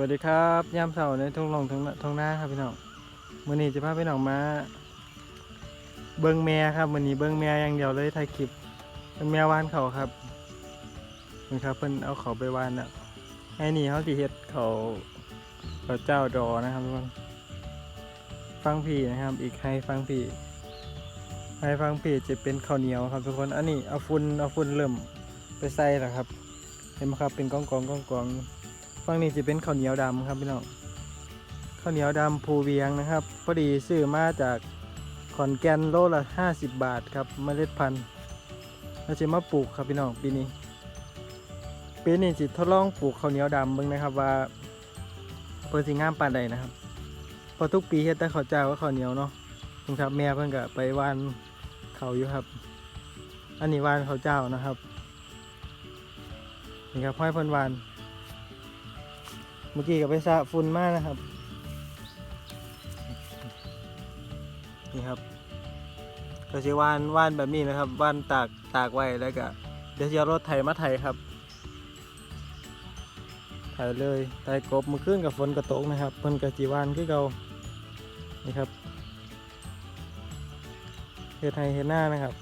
วัสดีครับยามเสาร์ในทุ่งลงทุ่งนาทุ่งนาครับพี่น้องมื้อนี้จะพาพี่น้องมา เบิ้งแม่ครับมื้อนี้เบิ้งแม่อย่างเดียวเลยถ่ายคลิปเบิ้งแม่วานเขาครับนี่ครับเพิ่นเอาเขาไปวานแล้วให้นี่เขาสิเฮ็ดเขาเขาเจ้าดอนะครับทุกคนฟังพี่นะครับ อีกให้ฟังพี่ให้ฟังพี่จะเป็นข้าวเหนียวครับทุกคนอันนี้เอาฝุ่นเอาฝุ่นเริ่มไปใส่แล้วครับ เห็นไหมครับเป็นกองกองกองกอง ฝั่งนี้จะเป็นข้าวเหนียวดำครับพี่น้องข้าวเหนียวดำภูเวียงนะครับ พอดีซื้อมาจากขอนแก่นโลละ 50 บาทครับเมล็ดพันธุ์เราจะมาปลูกครับพี่น้องปีนี้ปีนี้จิทดลองปลูกข้าวเหนียวดำเบิ่งนะครับว่าเพิ่นสิงามปานใดนะครับพอทุกปีเฮ็ดแต่ข้าวเจ้ากับข้าวเหนียวเนาะคุณครับแม่เพิ่นก็ไปวานเขาอยู่ครับ อันนี้วานข้าวเจ้านะครับนี่ครับห้อยเพันวาน มื่อกี้กับไปสะฝุ่นมากนะครับ นี่ครับก็จะวานว่านแบบนี้นะครับว่านตากตากไว้แล้วก็เดี๋ยวจะเอารถไถมาไถครับไถเลยไถกบมือขึ้นกับฝนกระตกนะครับเพิ่นกะจีวานคือเก่านี่ครับเฮ็ดไห้เฮ็ดหน้านะครับ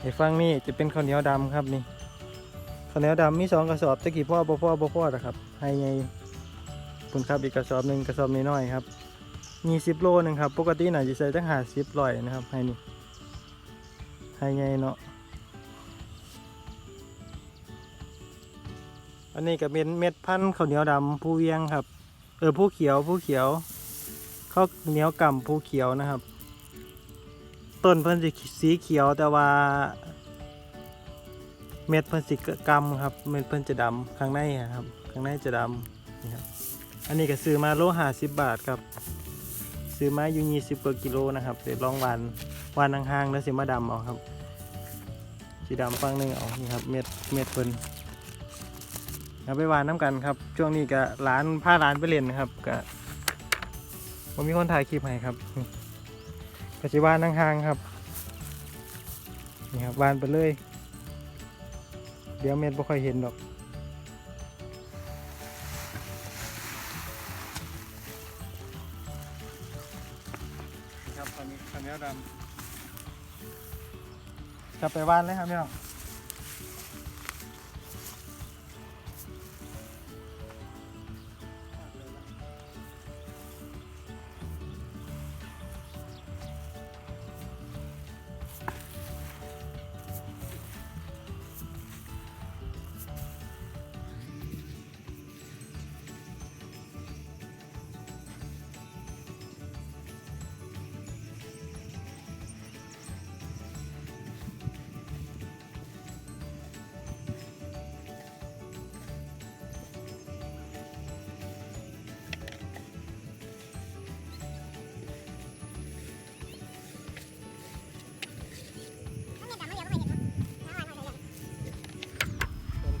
ไอ้ฟังนี่จะเป็นข้าวเหนียวดำครับนี่าวเหนียวดำมีสองกระสอบตะกี้พ่อบ่พ่อบ่พ่อนะครับ ให้ไงคุณครับอีกกระสอบหนึ่งกระสอบน้อยๆครับมีสิบโลหนึ่งครับ ปกติหน่าจะใส่ตั้งหาสิบร้อยนะครับ ให้นี่ ให้ไงเนาะ อันนี้ก็เป็นเม็ดพันธุ์ข้าวเหนียวดำผู้เวียงครับ เออผู้เขียวผู้เขียวข้าวเหนียวก่ำผู้เขียวนะครับ ต้นเพิ่นสิสีเขียวแต่ว่า เม็ดเพิ่นสิกำครับเม็ดเพิ่นจะดำข้างในครับข้างในจะดำนี่ครับอันนี้ก็ซื้อมาโลห้าสิบบาทครับซื้อมาอยู่ยี่สิบกว่ากิโลนะครับเดี๋ยวลองวานวานห่างๆแล้วสิมาดำเอาครับสีดำฟังหนึ่งเอานี่ครับเม็ดเม็ดเพิ่นเอาไปวานน้ำกันครับ ช่วงนี้ก็ร้านผ้าร้านไปเล่นนะครับก็ผมมีคนถ่ายคลิปให้ครับนี่ก็สิหวานห่างๆครับนี่ครับวานไปเลย เดี๋ยวเม็ดบ่ค่อยเห็นดอกครับตอนนี้คันนี้ดำกลับไปบ้านเลยครับพี่น้อง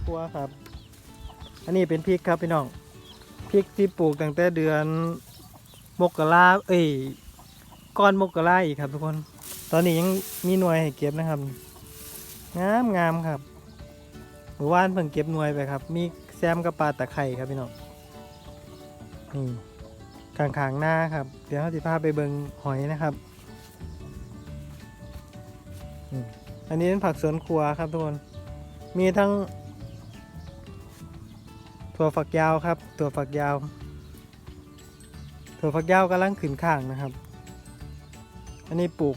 สวนครัวครับ อันนี้เป็นพริกครับพี่น้อง พริกที่ปลูกตั้งแต่เดือนมกราเอ้ยก้อนมกราอีกครับทุกคน ตอนนี้ยังมีหน่วยให้เก็บนะครับ งามงามครับเมื่อวานเพิ่งเก็บหน่วยไปครับ มีแซมกับปลาตะไคร่ครับพี่น้อง นี่ขางขางหน้าครับ เดี๋ยวเราจะพาไปเบิงหอยนะครับ อันนี้เป็นผักสวนครัวครับทุกคน มีทั้ง ถั่วฝักยาวครับถั่วฝักยาว ถั่วฝักยาวกำลังขึ้นข้างนะครับ อันนี้ปลูก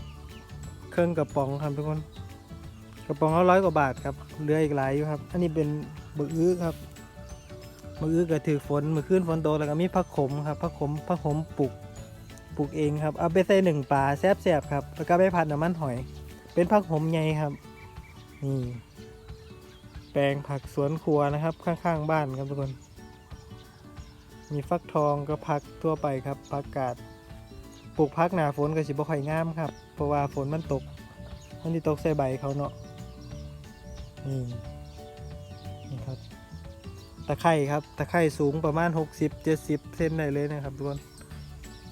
เครื่องกระป๋องครับทุกคน กระป๋องละร้อยกว่าบาทครับเหลืออีกหลายอยู่ครับ อันนี้เป็นมะอื้อครับมะอื้อก็ถือฝนมือขึ้นฝนโตแล้วก็มีผักขมครับผักขมผักขมปลูกปลูกเองครับเอาไปใส่หนึ่งปลาแซ่บๆครับแล้วก็ไปผัดน้ำมันหอย เป็นผักขมใหญ่ครับนี่ แปลงผักสวนครัวนะครับ ข้างๆบ้านครับทุกคน มีฟักทองก็พักทั่วไปครับพักกาดปลูกพักหนาฝนก็สิบ่ค่อยงามครับ เพราะว่าฝนมันตก มันที่ตกใส่ใบเขาเนาะนี่นี่ครับตะไคร่ครับตะไคร่สูงประมาณ 60 70เซนได้เลยนะครับทุกคน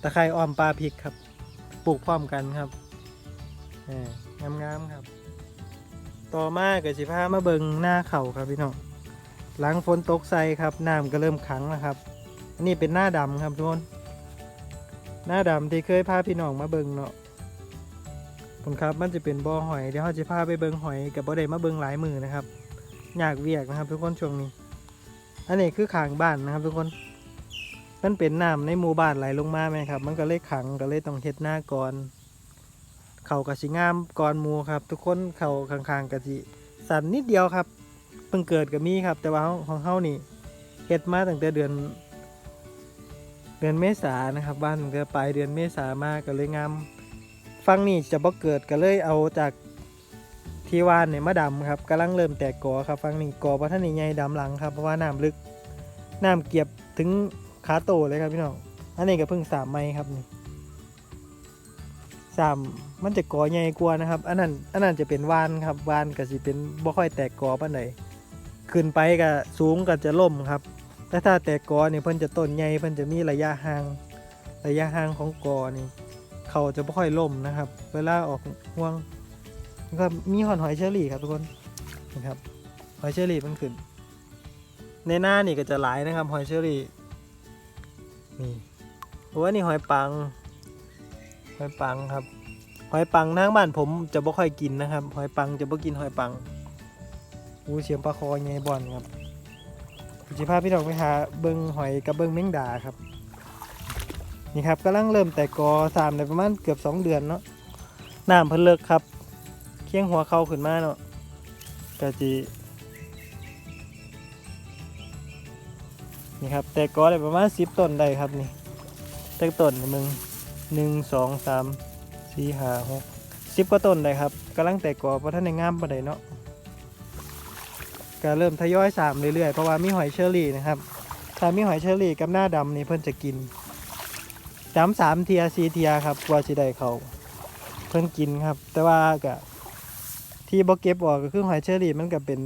ตะไคร่อ้อมปลาพริกครับ ปลูกพร้อมกันครับงามๆครับ ต่อมาก็สิพามาเบิงหน้าเข่าครับพี่น้องหลังฝนตกใส่ครับน้ำก็เริ่มขังแล้วครับ อันนี้เป็นหน้าดำครับทุกคนหน้าดำที่เคยพาพี่น้องมาเบิงเนาะผมครับมันจะเป็นบ่อหอยเดี๋ยวเราจะพาไปเบิงหอยกับบ่ได้มาเบิงหลายมือนะครับอยากเวียกนะครับ ทุกคนช่วงนี้ อันนี้คือขางบ้านนะครับ ทุกคนมันเป็นน้ำในหมู่บ้านไหลลงมาไหมครับ มันก็เลยขังก็เลยต้องเฮ็ดหน้าก่อน เขากะสิงามก่อนมูครับ ทุกคนเขาข้างๆกะสิสันนิดเดียวครับเพิ่งเกิดก็มีครับ แต่ว่าของเฮานี่เฮ็ดมาตั้งแต่เดือน เดือนเมษานะครับบ้านมันก็ปลายเดือนเมษามาก็เลยงามฟังนี่จะบ่เกิดก็เลยเอาจากที่วานเนี่ยมาดำครับกำลังเริ่มแตกกอครับฟังนี่กอพระท่านใหญ่ดำหลังครับเพราะว่าน้ำลึกน้ำเกียบถึงขาโตเลยครับพี่น้องอันนี้ก็เพิ่งสามไม้ครับนี่สาม มันจะกอใหญ่กว่านะครับ อันนั้นอันนั้นจะเป็นวานครับวานก็สิเป็นบ่ค่อยแตกกอปานใดขึ้นไปก็สูงก็จะล่มครับ แต่ถ้าแตกกอนี่เพิ่นจะต้นใหญ่เพิ่นจะมีระยะห่างระยะห่างของกอนี่ เขาจะไม่ค่อยล่มนะครับ เวลาออกห่วงก็มีหอนหอยเชอรี่ครับทุกคนนะครับหอยเชอรี่มันขึ้น ในหน้านี่ก็จะหลายนะครับหอยเชอรี่นี่โอ้อันนี่หอยปังหอยปังครับ หอยปังทางบ้านผมจะบ่ค่อยกินนะครับ หอยปังจะบ่กินหอยปังอู้เสียงปลาคอไงบอนครับจิพาพี่น้องไปหาเบิงหอยกับเบิงแมงดาครับ นี่ครับกำลังเริ่มแต่กอสามในประมาณเกือบสองเดือนเนาะน้ำเพิ่นเลิกครับ เคียงหัวเข้าขึ้นมาเนาะกะจีนี่ครับแต่กอได้ประมาณสิบต้นได้ครับนี่แต่ต้นนี่มึงหนึ่งสองสาม สี่ห้าหกสิบกว่าต้นได้ครับกำลังแต่กอเพราะท่านในงามปานใดเนาะก็เริ่มทยอยสามเรื่อยๆเพราะว่ามีหอยเชอรี่นะครับถ้ามีหอยเชอรี่กับหน้าดำนี่เพิ่นจะกินจำสามเทียสี่เทียครับกว่าสิได้เขาเพิ่นกินครับ แต่ว่ากะที่บ่เก็บออกก็คือหอยเชอรี่มันก็เป็น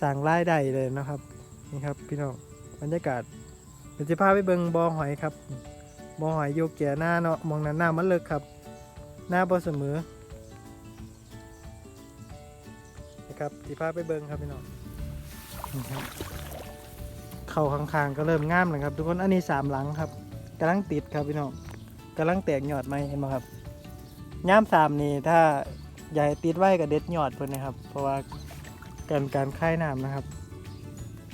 สั่งรายได้เลยนะครับนี่ครับ พี่น้องบรรยากาศเป็นสิพาไปเบิงบอหอยครับ บ่หอยโยกแก่หน้าเนาะมองนั้นหน้ามันเลิกครับ หน้าบ่เสมอนะครับสิพาไปเบิงครับพี่น้องนี่ครับเข้าข้างๆก็เริ่มงามแล้วครับ ทุกคนอันนี้สามหลังครับกำลังติดครับพี่น้องกำลังแตกยอดไหมเห็นไหมครับย่ามสามนี่ถ้าใหญ่ติดไว้กับเด็ดยอดเพิ่นนะครับ เพราะว่าการการค่ายน้ำนะครับ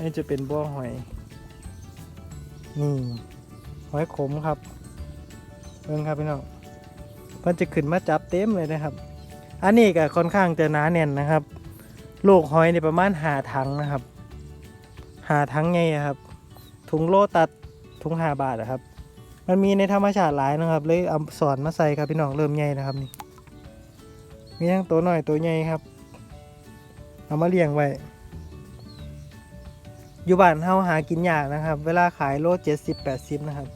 นี่จะเป็นบ่อหอยนี่หอยขมครับ เพิ่งครับพี่น้องเพิ่นจะขึ้นมาจับเต็มเลยนะครับ อันนี้ก็ค่อนข้างจะหนาแน่นนะครับ ลูกหอยในประมาณหาถังนะครับ หาถังไงครับ ถุงโลตัดถุงหาบาทอะครับ มันมีในธรรมชาติหลายนะครับ เลยเอาสอนมาใส่ครับพี่น้องเริ่มใหญ่นะครับนี่มีทั้งตัวหน้อยตัวใหญ่ครับ เอามาเลี้ยงไว้อยู่บ้านเฮาหากินยากนะครับ เวลาขายโลเจ็ดสิบแปดสิบนะครับ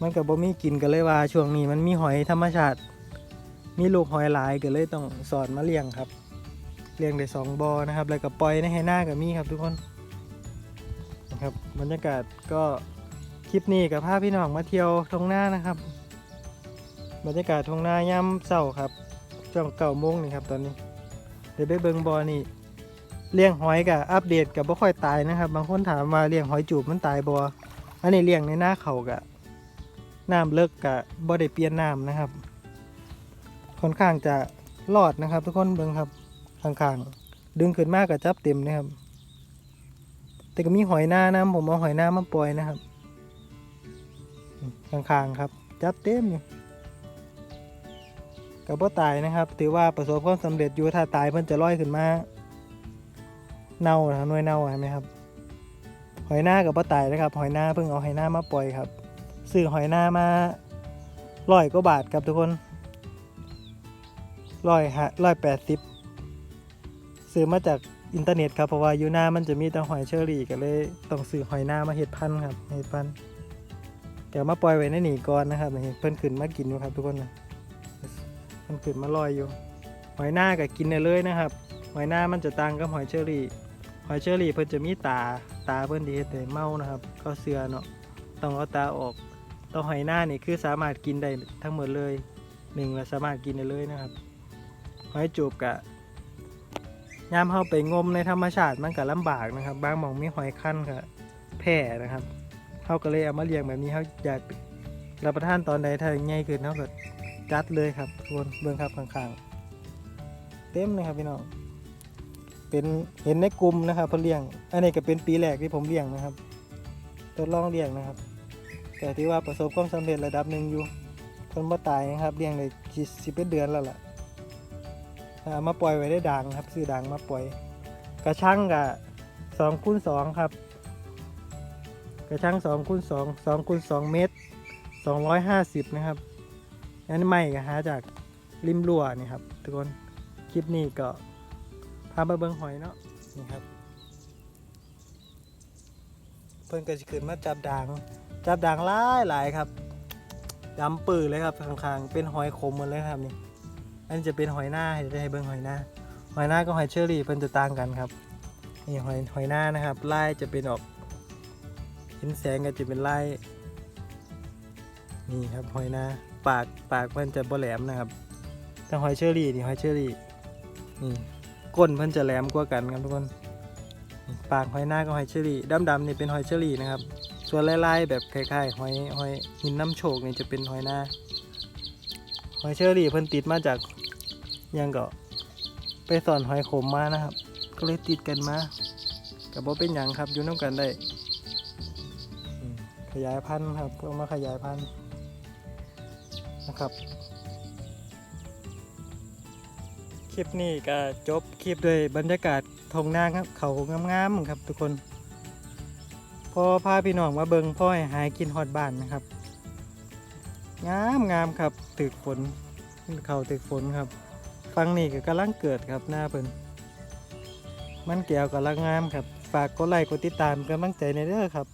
มันกับบ่มีกินกันเลยว่า ช่วงนี้มันมีหอยธรรมชาติ มีลูกหอยหลายก็เลยต้องสอนมาเลี้ยงครับเลี้ยงได้สองบอนะครับ แล้วก็ปล่อยในให้หน้ากับมีครับทุกคนนะครับบรรยากาศก็คลิปนี้กับพาพี่น้องมาเที่ยวทงหน้านะครับ บรรยากาศทงหน้าย่ำเศร้าครับช่วงเก่าโมงนี่ครับตอนนี้ เดี๋ยวไปเบิงบอนี่เลี้ยงหอยกับอัปเดตกับบ่ค่อยตายนะครับ บางคนถามว่าเลี้ยงหอยจูบมันตายบออันนี้เลี้ยงในหน้าเขากะ น้ำเลิกกะบ่ได้เปลี่ยนน้ำนะครับ ค่อนข้างจะรอดนะครับ ทุกคนเบิ่งครับข้างๆดึงขึ้นมากกับจับเต็มนะครับ แต่ก็มีหอยหน้านะผมเอาหอยหน้ามาปล่อยนะครับข้างๆครับ จับเต็มอยู่กับพ่ตายนะครับ ถือว่าประสบความสำเร็จอยู่ถ้าตายเพิ่นจะลอยขึ้นมาเน่านะครับหน่วยเน่าเห็นไหมครับ หอยหน้ากับพ่ตายนะครับ หอยหน้าเพิ่งเอาหอยหน้ามาปล่อยครับ ซื้อหอยหน้ามาร้อยกว่าบาทครับทุกคนร้อยฮะร้อยแปดสิบซื้อมาจากอินเทอร์เน็ตครับเพราะว่ายูหน้ามันจะมีแต่หอยเชอรี่ก็เลยต้องซื้อหอยหน้ามาเห็ดพันครับเห็ดพันเดี๋ยวมาปล่อยไว้ในหนีก่อนนะครับนี่เพิ่นขึ้นมากินอยู่ครับทุกคนนะเพิ่นขึ้นมาลอยอยู่ หอยหน้าก็กินได้เลยนะครับ หอยหน้ามันจะต่างกับหอยเชอรี่หอยเชอรี่เพิ่นจะมีตาตาเพิ่นดีเฮ็ดให้เมานะครับ ก็เสือเนาะต้องเอาตาออก ตัวหอยหน้านี่คือสามารถกินได้ทั้งหมดเลยหนึ่งและสามารถกินได้เลยนะครับ หอยจูบกะยามเข้าไปงมในธรรมชาติมันก็ลำบากนะครับ บางมองมีหอยคั้นก็แพร่นะครับเขาก็เลยเอามาเลี้ยงแบบนี้เขาอยากรับประทานตอนใดถ้าใหญ่ขึ้นเขาก็จัดเลยครับทุกคนเบื้องครับข้างๆ เต็มเลยครับพี่น้องเป็นเห็นในกลุ่มนะครับเพิ่นเลี้ยง อันนี้ก็เป็นปีแรกที่ผมเลี้ยงนะครับทดลองเลี้ยงนะครับ แต่ที่ว่าประสบความสำเร็จระดับหนึ่งอยู่เพิ่นบ่ตายนะครับเลี้ยงได้สิบเป็นเดือนแล้วล่ะมาปล่อยไว้ได้ดังครับซื้อดังมาปล่อย กระชังกะสองคูณสองครับ กระชังสองคูณสองสองคูณสองเมตรสองร้อยห้าสิบนะครับอันนี้ไม่ก็หาจากริมรั้วนี่ครับทุกคนคลิปนี้ก็พาไปเบิ้งหอยเนาะนี่ครับ เพิ่นก็จะขึ้นมาจับด่าง จับด่างหลายหลายครับดำปื้อเลยครับข้างๆ เป็นหอยขมหมดเลยครับนี่ อันนี้จะเป็นหอยหน้าให้ได้ให้เบิ่งหอยหน้า หอยหน้ากับหอยเชอรี่เพิ่นจะต่างกันครับ นี่หอยหอยหน้านะครับลายจะเป็นออก เห็นแสงก็จะเป็นลายนี่ครับหอยหน้า ปากปากเพิ่นจะบ่แหลมนะครับ แต่หอยเชอรี่นี่หอยเชอรี่ นี่ก้นเพิ่นจะแหลมกว่ากันครับทุกคน ปากหอยหน้ากับหอยเชอรี่ดำๆนี่เป็นหอยเชอรี่นะครับ ส่วนลายๆแบบคล้ายๆหอยหอยหินน้ำโชกนี่จะเป็นหอยหน้าหอยเชอรี่เพิ่นติดมาจากยังก็ไปสอนหอยขมมานะครับ ก็เลยติดกันมากับบ่เป็นหยังครับอยู่น้ำกันได้ขยายพันธุ์ครับเพื่อมาขยายพันธุ์นะครับ คลิปนี้ก็จบคลิปด้วยบรรยากาศทงนางครับ เขางามๆครับทุกคน พอพาพี่น้องมาเบิงพ่อให้หายกินฮอดบ้านนะครับ งามงามครับตึกฝนเขาตึกฝนครับ ฟังนี่ก็กำลังเกิดครับหน้าเพิ่นมันแก้วกับลังงามครับ ฝากกดไลค์กดติดตามกำลังใจในเด้อครับ